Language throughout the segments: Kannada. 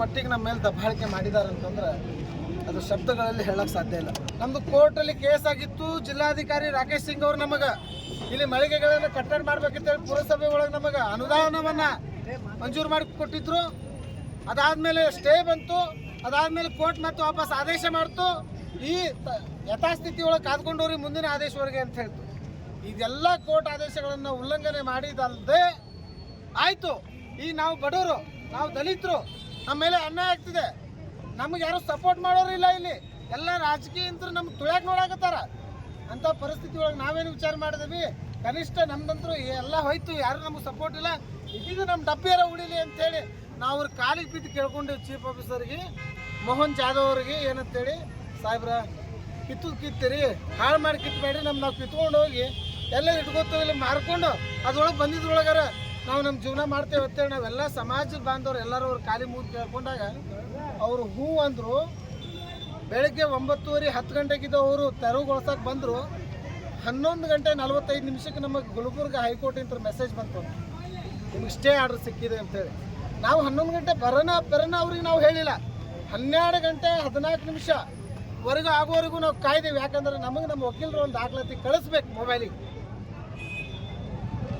ಮಟ್ಟಿಗೆ ನಮ್ಮ ಮೇಲೆ ದಬ್ಬಾಳಿಕೆ ಮಾಡಿದ್ದಾರೆ ಅಂತಂದ್ರೆ ಅದು ಶಬ್ದಗಳಲ್ಲಿ ಹೇಳಕ್ ಸಾಧ್ಯ ಇಲ್ಲ. ನಮ್ದು ಕೋರ್ಟಲ್ಲಿ ಕೇಸ್ ಆಗಿತ್ತು ಜಿಲ್ಲಾಧಿಕಾರಿ ರಾಕೇಶ್ ಸಿಂಗ್ ಅವರು ನಮಗ. ಇಲ್ಲಿ ಮಳಿಗೆಗಳನ್ನು ಕಟ್ಟಡ ಮಾಡ್ಬೇಕಂತೇಳಿ ಪುರಸಭೆ ಒಳಗೆ ನಮಗ ಅನುದಾನವನ್ನ ಮಂಜೂರು ಮಾಡಿ ಕೊಟ್ಟಿದ್ರು. ಅದಾದ್ಮೇಲೆ ಸ್ಟೇ ಬಂತು, ಅದಾದ್ಮೇಲೆ ಕೋರ್ಟ್ ಮತ್ತೆ ವಾಪಸ್ ಆದೇಶ ಮಾಡ್ತು. ಈ ಯಥಾಸ್ಥಿತಿ ಒಳಗೆ ಕಾದ್ಕೊಂಡವ್ರಿಗೆ ಮುಂದಿನ ಆದೇಶವರೆಗೆ ಅಂತ ಹೇಳ್ತು. ಇದೆಲ್ಲ ಕೋರ್ಟ್ ಆದೇಶಗಳನ್ನು ಉಲ್ಲಂಘನೆ ಮಾಡಿದಲ್ದೆ ಆಯ್ತು. ಈ ನಾವು ಬಡವರು, ನಾವು ದಲಿತರು ನಮ್ಮ ಮೇಲೆ ಆಗ್ತಿದೆ. ನಮ್ಗೆ ಯಾರು ಸಪೋರ್ಟ್ ಮಾಡೋರು ಇಲ್ಲ ಇಲ್ಲಿ. ಎಲ್ಲ ರಾಜಕೀಯಂತರು ನಮ್ಗೆ ತುಳ್ಯಾಕೆ ನೋಡಾಕತ್ತಾರ. ಅಂತ ಪರಿಸ್ಥಿತಿ ಒಳಗೆ ನಾವೇನು ವಿಚಾರ ಮಾಡಿದ್ವಿ. ಕನಿಷ್ಠ ನಮ್ದಂತರೂ ಎಲ್ಲ ಹೋಯ್ತು. ಯಾರು ನಮ್ಗೆ ಸಪೋರ್ಟ್ ಇಲ್ಲ. ಇದೀಗ ನಮ್ಮ ಡಬ್ಬಿಯಾರ ಉಳಿಲಿ ಅಂತೇಳಿ ನಾವು ಅವ್ರ ಕಾಲಿಗೆ ಬಿದ್ದು ಕೇಳ್ಕೊಂಡಿವಿ ಚೀಫ್ ಆಫೀಸರ್ಗೆ ಮೋಹನ್ ಜಾಧವ್ ಅವ್ರಿಗೆ ಏನಂತೇಳಿ, ಸಾಹೇಬ್ರ, ಕಿತ್ತು ಕಿತ್ತೀರಿ. ಹಾಳು ಮಾಡಿ ಕಿತ್ಬೇಡ್ರಿ. ನಮ್ಮ ನಾವು ಕಿತ್ಕೊಂಡು ಹೋಗಿ ಎಲ್ಲ ಇಟ್ಕೊತೀವಿ ಇಲ್ಲಿ ಮಾರ್ಕೊಂಡು ಅದ್ರೊಳಗೆ ಬಂದಿದ್ರೊಳಗಾರ ನಾವು ನಮ್ಮ ಜೀವನ ಮಾಡ್ತೇವೆ ಅಂತೇಳಿ ನಾವೆಲ್ಲ ಸಮಾಜದ ಬಾಂಧವರು ಎಲ್ಲರೂ ಅವ್ರ ಖಾಲಿ ಮೂರು ಕೇಳ್ಕೊಂಡಾಗ ಅವರು ಹೂ ಅಂದರು, ಬೆಳಗ್ಗೆ ಒಂಬತ್ತುವರೆ ಹತ್ತು ಗಂಟೆಗಿದ್ದು ಅವರು ಬಂದರು, ಹನ್ನೊಂದು ಗಂಟೆ ನಲವತ್ತೈದು ನಿಮಿಷಕ್ಕೆ ನಮಗೆ ಗುಲ್ಬರ್ಗ ಇಂತ ಮೆಸೇಜ್ ಬಂತು. ನಿಮಗೆ ಸ್ಟೇ ಆರ್ಡರ್ ಸಿಕ್ಕಿದೆ ಅಂತೇಳಿ ನಾವು ಹನ್ನೊಂದು ಗಂಟೆ ಬರೋಣ ಬರೋಣ ಅವ್ರಿಗೆ ನಾವು ಹೇಳಿಲ್ಲ. ಹನ್ನೆರಡು ಗಂಟೆ ಹದಿನಾಲ್ಕು ನಿಮಿಷವರೆಗೂ ಆಗೋವರೆಗೂ ನಾವು ಕಾಯ್ದೇವೆ. ಯಾಕಂದ್ರೆ ನಮಗೆ ನಮ್ಮ ವಕೀಲರು ಒಂದು ದಾಖಲಾತಿ ಕಳಿಸ್ಬೇಕು ಮೊಬೈಲಿಗೆ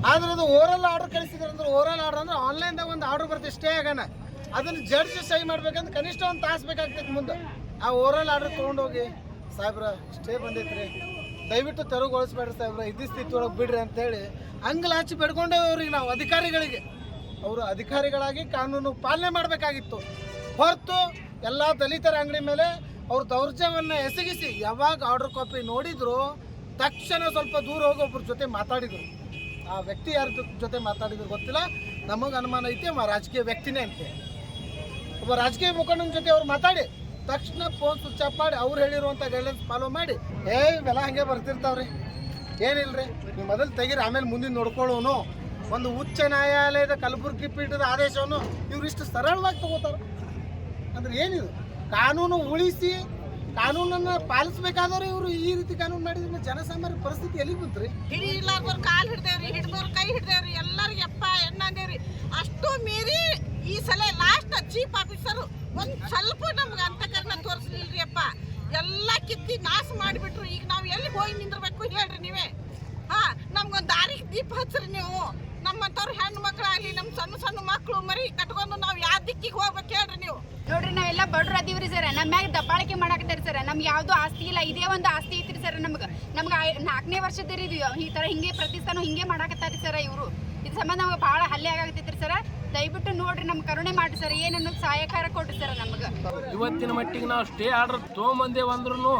ಆದ್ರೆ ಅದು ಓರಲ್ ಆರ್ಡರ್ ಕಳಿಸಿದ್ರೆ ಅಂದ್ರೆ ಓರಲ್ ಆರ್ಡರ್ ಅಂದ್ರೆ ಆನ್ಲೈನ್ದಾಗ ಒಂದು ಆರ್ಡರ್ ಬರುತ್ತೆ ಸ್ಟೇ ಆಗೋಣ. ಅದನ್ನು ಜಡ್ಜ್ ಸಹಿ ಮಾಡ್ಬೇಕಂದ್ರೆ ಕನಿಷ್ಠ ಒಂದು ತಾಸು ಬೇಕಾಗ್ತೈತೆ ಮುಂದೆ. ಆ ಓರಲ್ ಆರ್ಡರ್ ತೊಗೊಂಡೋಗಿ ಸಾಹೇಬ್ರ ಸ್ಟೇ ಬಂದೈತ್ರಿ. ದಯವಿಟ್ಟು ತೆರವುಗೊಳಿಸ್ಬೇಡ್ರಿ ಸಾಹೇಬ್ರ ಇದ್ದ ಸ್ಥಿತಿ ಒಳಗೆ ಬಿಡ್ರಿ ಅಂತೇಳಿ ಅಂಗಲಾಚಿ ಬೆಡ್ಕೊಂಡೇವೆ ಅವ್ರಿಗೆ ನಾವು ಅಧಿಕಾರಿಗಳಿಗೆ. ಅವರು ಅಧಿಕಾರಿಗಳಾಗಿ ಕಾನೂನು ಪಾಲನೆ ಮಾಡಬೇಕಾಗಿತ್ತು. ಹೊರತು ಎಲ್ಲ ದಲಿತರ ಅಂಗಡಿ ಮೇಲೆ ಅವ್ರ ದೌರ್ಜನ್ಯವನ್ನು ಎಸಗಿಸಿ ಯಾವಾಗ ಆರ್ಡರ್ ಕಾಪಿ ನೋಡಿದ್ರು ತಕ್ಷಣ ಸ್ವಲ್ಪ ದೂರ ಹೋಗಿ ಜೊತೆ ಮಾತಾಡಿದ್ರು. ಆ ವ್ಯಕ್ತಿ ಯಾರ ಜೊತೆ ಮಾತಾಡಿದ್ರು ಗೊತ್ತಿಲ್ಲ. ನಮಗೆ ಅನುಮಾನ ಐತಿ, ಅವ ರಾಜಕೀಯ ವ್ಯಕ್ತಿನೇ ಅಂತೆ. ಒಬ್ಬ ರಾಜಕೀಯ ಮುಖಂಡನ ಜೊತೆ ಅವ್ರು ಮಾತಾಡಿ, ತಕ್ಷಣ ಫೋನ್ ಸ್ವಿಚ್ ಆಫ್ ಮಾಡಿ, ಅವ್ರು ಹೇಳಿರುವಂಥ ಗೈಡ್ಲೈನ್ಸ್ ಫಾಲೋ ಮಾಡಿ, ಏ, ಇವೆಲ್ಲ ಹಂಗೆ ಬರ್ತಿರ್ತಾವ್ರಿ. ಏನಿಲ್ರಿ? ನೀವು ಮೊದಲು ತೆಗೀರಿ, ಆಮೇಲೆ ಮುಂದಿನ ನೋಡ್ಕೊಳ್ಳೋನು. ಒಂದು ಉಚ್ಚ ನ್ಯಾಯಾಲಯದ ಕಲಬುರಗಿ ಪೀಠದ ಆದೇಶವನ್ನು ಇವ್ರು ಇಷ್ಟು ಸರಳವಾಗಿ ತಗೋತಾರೆ. ಅಂದ್ರೆ ಏನಿದು? ಕಾನೂನು ಉಳಿಸಿ ಕಾನೂನನ್ನು ಪಾಲಿಸ್ಬೇಕಾದವ್ರು ಇವರು ಈ ರೀತಿ ಕಾನೂನು ಮಾಡಿದ್ರೆ ಜನಸಾಮಾನ್ಯ ಪರಿಸ್ಥಿತಿ ಎಲ್ಲಿಗೆ ಬಂತ್ರಿ? ಹಿಡಿಲಾರ್ದವ್ರ ಕಾಲ್ ಹಿಡ್ದೇವ್ರಿ, ಹಿಡ್ದವ್ರ ಕೈ ಹಿಡ್ದೇವ್ರಿ, ಎಲ್ಲರಿಗೆ ಅಪ್ಪ ಅಂದೇವ್ರಿ. ಅಷ್ಟು ಮೀರಿ ಈ ಸಲ ಲಾಸ್ಟ್ ಚೀಫ್ ಆಫೀಸರ್ ಒಂದ್ ಸ್ವಲ್ಪ ನಮ್ಗೆ ಅಂತಕರಣ ತೋರಿಸ್ಲಿಲ್ರಿ ಅಪ್ಪ. ಎಲ್ಲ ಕಿತ್ತಿ ನಾಶ ಮಾಡಿಬಿಟ್ರು. ಈಗ ನಾವು ಎಲ್ಲಿ ಹೋಗಿ ನಿಂದಿರ್ಬೇಕು ಹೇಳ್ರಿ ನೀವೇ. ಹಾ, ನಮ್ಗೊಂದು ದಾರಿಗೆ ದೀಪ ಹಚ್ಚ್ರಿ ನೀವು. ನಮ್ಮಂತವ್ರು ಹೆಣ್ಣು ಮಕ್ಕಳಾಗ್ಲಿ ನಮ್ಮ ಸಣ್ಣ ಸಣ್ಣ ಮಕ್ಕಳು ಮರಿ ಕಟ್ಕೊಂಡು ನಾವು ಯಾವ ದಿಕ್ಕಿಗೆ ಹೋಗ್ಬೇಕು ಹೇಳ್ರಿ ನೀವು ನೋಡ್ರಿ ನಾವೆಲ್ಲ ಬಡ್ರ ಅದೀವ್ರಿ ಸರ್. ನಮ್ಮ ಮ್ಯಾಗ ದಬ್ಬಾಳಿಕೆ ಮಾಡಾಕತ್ತಾರೆ ಸರ್. ನಮ್ಗೆ ಯಾವ್ದು ಆಸ್ತಿ ಇಲ್ಲ. ಇದೇ ಒಂದು ಆಸ್ತಿ ಐತ್ರಿ ಸರ್ ನಮ್ಗೆ. ನಮ್ಗೆ ನಾಲ್ಕನೇ ವರ್ಷದ ಈ ತರ ಹಿಂಗೆ ಪ್ರತಿ ಸಲ ಹಿಂಗೆ ಮಾಡಾಕತ್ತಾರಿ ಸರ್ ಇವರು. ಇದು ಸಂಬಂಧ ನಮ್ಗೆ ಭಾಳ ಹಲ್ಲೆ ಆಗತ್ತೈತ್ರಿ ಸರ್. ದಯವಿಟ್ಟು ನೋಡ್ರಿ ನಮ್ಗೆ ಕರುಣೆ ಮಾಡಿ ಸರ್. ಅನ್ನೋದು ಸಹಾಯಕಾರ ಕೊಡ್ರಿ ಸರ್ ನಮ್ಗೆ. ಇವತ್ತಿನ ಮಟ್ಟಿಗೆ ನಾವು ಸ್ಟೇ ಆರ್ಡರ್ ತೊಗೊಂಬಂದೇವು ಅಂದ್ರೂ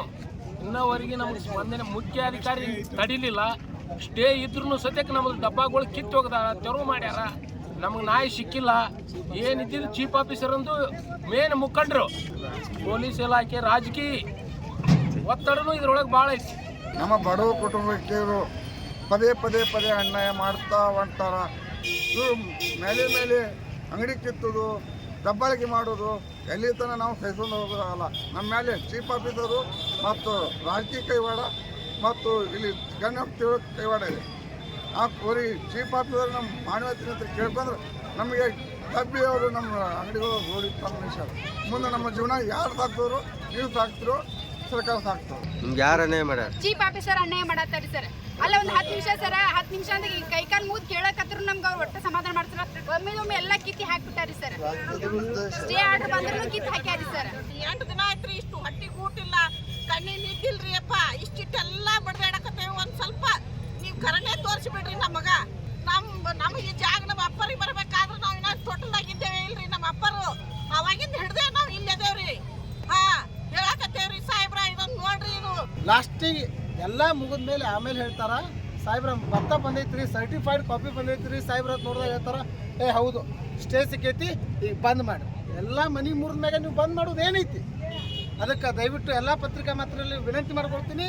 ಇನ್ನವರೆಗೆ ನಮ್ಗೆ ಸ್ಪಂದನೆ ಮುಖ್ಯ ಅಧಿಕಾರಿ ತಡಿಲಿಲ್ಲ. ಸ್ಟೇ ಇದ್ರೂ ಸದ್ಯಕ್ಕೆ ನಮ್ಗೆ ಡಬ್ಬಗಳು ಕಿತ್ತು ಹೋಗ್ದಾರ ತೆರವು ಮಾಡ್ಯಾರ. ನಮ್ಗೆ ನಾಯಿ ಸಿಕ್ಕಿಲ್ಲ ಏನಿದ್ದಿದ್ದು ಚೀಫ್ ಆಫೀಸರ್ ಅಂದು ಮೇನ್ ಮುಖಂಡರು. ಪೊಲೀಸ್ ಇಲಾಖೆ ರಾಜಕೀಯ. ಒತ್ತಡನೂ ಇದ್ರೊಳಗೆ ಭಾಳ ಐತಿ. ನಮ್ಮ ಬಡವ ಕುಟುಂಬಕ್ಕೆ ಪದೇ ಪದೇ ಪದೇ ಅನ್ಯಾಯ ಮಾಡ್ತಾ ಹೊಂಟಾರ. ಮೇಲೆ ಮೇಲೆ ಅಂಗಡಿ ಕಿತ್ತುದು, ದಬ್ಬಾಳಿಕೆ ಮಾಡೋದು, ಎಲ್ಲಿ ತನಕ ನಾವು ಸಹಿಸ್ಕೊಂಡು ಹೋಗೋದಾಗಲ್ಲ ನಮ್ಮ ಮೇಲೆ ಚೀಫ್ ಆಫೀಸರು ಮತ್ತು ರಾಜಕೀಯ ಕೈವಾಡ ಮತ್ತು ಇಲ್ಲಿ ಗಣ್ಯ ಕೈವಾಡ ಇದೆ. ಆ ಕೋರಿ ಚೀಪ್ ಆಫೀಸರ್ ನಮ್ಮ ಮಾನವತಿನ ಹತ್ರ ಕೇಳ್ಕೊಂಡ್ರೆ ನಮಗೆ ಡಬ್ಬಿಯವರು ನಮ್ಮ ಅಂಗಡಿಗಳು ಹೋಗಿ ತಂದು ಮುಂದೆ ನಮ್ಮ ಜೀವನ ಯಾರು ಸಾಕ್ತವ್ರು? ನೀವು ಸಾಕ್ತಿರೋ ಸರ್ಕಾರ ಸಾಕ್ತವ್ರು. ನಿಮ್ಗೆ ಯಾರು ಅನ್ಯಾಯ ಮಾಡ್ಯಾರ? ಚೀಫ್ ಆಫೀಸರ್ ಅನ್ಯಾಯ ಮಾಡತ್ತಾರಿ ಸರ್. ಅಲ್ಲ ಒಂದು ಹತ್ತು ನಿಮಿಷ ಸರ ಹತ್ತು ನಿಮಿಷ ಅಂದ್ರೆ ಈ ಕೈಕಾಲು ಮೂದ್ ಕೇಳಕತ್ರು ನಮ್ಗೆ ಅವ್ರು ಒಟ್ಟು ಸಮಾಧಾನ ಮಾಡ್ತಾರ. ಒಮ್ಮೆ ಒಮ್ಮೆ ಎಲ್ಲ ಕಿತ್ತಿ ಹಾಕ್ಬಿಟ್ಟಾರಿ ಸರ್. ಸ್ಟೇ ಆರ್ಡರ್ ಬಂದ್ರೂ ಕಿತ್ತಿ ಹಾಕ್ಯಾರಿ ಸರ್. ಎಂಟು ದಿನ ಆಯ್ತ್ರಿ ಇಷ್ಟು ಹಟ್ಟಿ ಕೂಟಿಲ್ಲ ಕಣ್ಣಿನ ಇದ್ದಿಲ್ರಿ ಅಪ್ಪ. ಇಷ್ಟಿಟ್ಟೆಲ್ಲ ಬಡ್ದಾಡಕತ್ತೇವೆ ಒಂದು ಸ್ವಲ್ಪ. ಕರನೇ ತೋರಿಸ್ಬಿಡ್ರಿ ನಮಗ ನಮ್ಮ ನಮಗೆ ಜಾಗ ನಮ್ಮ ಅಪ್ಪರಿಗೆ ಬರ್ಬೇಕಾದ್ರೆ ನಾವು ಇನ್ನ ತೊಟ್ಟಲಾಗಿದ್ದೇವೆ ಇಲ್ರಿ ನಮ್ಮ ಅಪ್ಪರು. ಅವಾಗಿಂದ ಹಿಡ್ದೆ ನಾವು ಇಲ್ಲದೇವ್ರಿ ಹಾ, ಹೇಳಕತ್ತೇವ್ರಿ ಸಾಹೇಬ್ರ ಇದನ್ನ ನೋಡ್ರಿ ಇದು. ಲಾಸ್ಟಿಗೆ ಎಲ್ಲ ಮುಗಿದ ಮೇಲೆ ಆಮೇಲೆ ಹೇಳ್ತಾರ, ಸಾಹೇಬ್ರ, ಭತ್ತ ಬಂದೈತ್ರಿ ಸರ್ಟಿಫೈಡ್ ಕಾಪಿ ಬಂದೈತ್ರಿ, ಸಾಹೇಬ್ರ ಅಂತ ನೋಡಿದಾಗ ಹೇಳ್ತಾರ, ಏ, ಹೌದು ಸ್ಟೇ ಸಿಕ್ಕೈತಿ, ಈಗ ಬಂದ್ ಮಾಡಿ. ಎಲ್ಲ ಮನಿ ಮ್ಯಾಗ ನೀವು ಬಂದ್ ಮಾಡೋದು ಏನೈತಿ? ಅದಕ್ಕೆ ದಯವಿಟ್ಟು ಎಲ್ಲ ಪತ್ರಿಕಾ ಮಾತ್ರದಲ್ಲಿ ವಿನಂತಿ ಮಾಡ್ಕೊಳ್ತೀನಿ.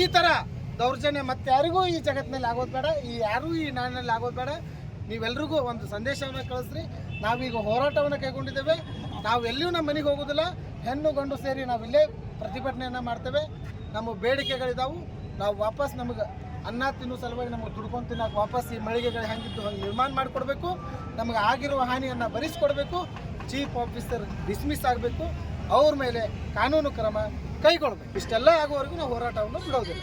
ಈ ಥರ ದೌರ್ಜನ್ಯ ಮತ್ತೆ ಯಾರಿಗೂ ಈ ಜಗತ್ತಿನಲ್ಲಿ ಆಗೋದು ಬೇಡ. ಈ ಯಾರೂ ಈ ನಾಡಿನಲ್ಲಿ ಆಗೋದು ಬೇಡ. ನೀವೆಲ್ರಿಗೂ ಒಂದು ಸಂದೇಶವನ್ನು ಕಳಿಸ್ರಿ. ನಾವೀಗ ಹೋರಾಟವನ್ನು ಕೈಗೊಂಡಿದ್ದೇವೆ. ನಾವು ಎಲ್ಲಿಯೂ ನಮ್ಮ ಮನೆಗೆ ಹೋಗೋದಿಲ್ಲ. ಹೆಣ್ಣು ಗಂಡು ಸೇರಿ ನಾವು ಇಲ್ಲೇ ಪ್ರತಿಭಟನೆಯನ್ನು ಮಾಡ್ತೇವೆ. ನಮ್ಮ ಬೇಡಿಕೆಗಳಿದಾವು. ನಾವು ವಾಪಸ್ ನಮಗೆ ಅನ್ನ ತಿನ್ನೋ ಸಲುವಾಗಿ ನಮಗೆ ದುಡ್ಕೊಂಡು ತಿನ್ನಕ್ಕೆ ವಾಪಸ್ ಈ ಮಳಿಗೆಗಳು ಹೆಂಗಿದ್ದು ಹಂಗೆ ನಿರ್ಮಾಣ ಮಾಡಿಕೊಡ್ಬೇಕು. ನಮಗೆ ಆಗಿರುವ ಹಾನಿಯನ್ನು ಭರಿಸ್ಕೊಡ್ಬೇಕು. ಚೀಫ್ ಆಫೀಸರ್ ಡಿಸ್ಮಿಸ್ ಆಗಬೇಕು. ಅವ್ರ ಮೇಲೆ ಕಾನೂನು ಕ್ರಮ ಕೈಗೊಳ್ಬೇಕು. ಇಷ್ಟೆಲ್ಲ ಆಗುವವರೆಗೂ ನಾವು ಹೋರಾಟವನ್ನು ಬಿಡೋದಿಲ್ಲ.